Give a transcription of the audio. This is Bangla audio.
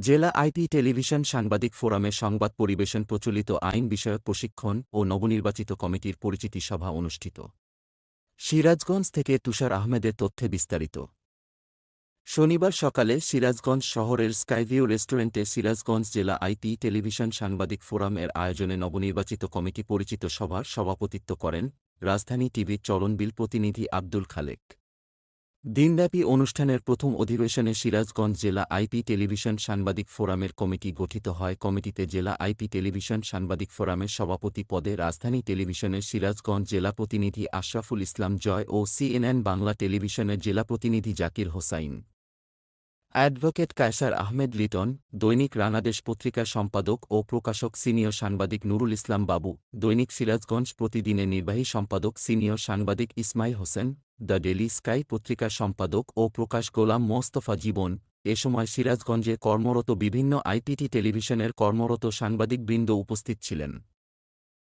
জেলা আইটি টেলিভিশন সাংবাদিক ফোরামে সংবাদ পরিবেশন প্রচলিত আইন বিষয়ক প্রশিক্ষণ ও নবনির্বাচিত কমিটির পরিচিতি সভা অনুষ্ঠিত। সিরাজগঞ্জ থেকে তুষার আহমেদের তথ্যে বিস্তারিত। শনিবার সকালে সিরাজগঞ্জ শহরের স্কাইভিউ রেস্টুরেন্টে সিরাজগঞ্জ জেলা আইটি টেলিভিশন সাংবাদিক ফোরাম এর আয়োজনে নবনির্বাচিত কমিটি পরিচিত সভার সভাপতিত্ব করেন রাজধানী টিভির চরণবিল প্রতিনিধি আব্দুল খালেক। দিনব্যাপী অনুষ্ঠানের প্রথম অধিবেশনে সিরাজগঞ্জ জেলা আইপি টেলিভিশন সাংবাদিক ফোরামের কমিটি গঠিত হয়। কমিটিতে জেলা আইপি টেলিভিশন সাংবাদিক ফোরামের সভাপতি পদে রাজধানী টেলিভিশনের সিরাজগঞ্জ জেলা প্রতিনিধি আশরাফুল ইসলাম জয় ও সিএনএন বাংলা টেলিভিশনের জেলা প্রতিনিধি জাকির হোসাইন। অ্যাডভোকেট কায়সার আহমেদ লিটন, দৈনিক রানাদেশ পত্রিকার সম্পাদক ও প্রকাশক সিনিয়র সাংবাদিক নুরুল ইসলাম বাবু, দৈনিক সিরাজগঞ্জ প্রতিদিনের নির্বাহী সম্পাদক সিনিয়র সাংবাদিক Ismail Hossain the daily sky পত্রিকা সম্পাদক ও প্রকাশ গোলাম মোস্তফা জীবন, এ সময় সিরাজগঞ্জে কর্মরত বিভিন্ন আইপিটি টেলিভিশনের কর্মরত সাংবাদিকবৃন্দ উপস্থিত ছিলেন।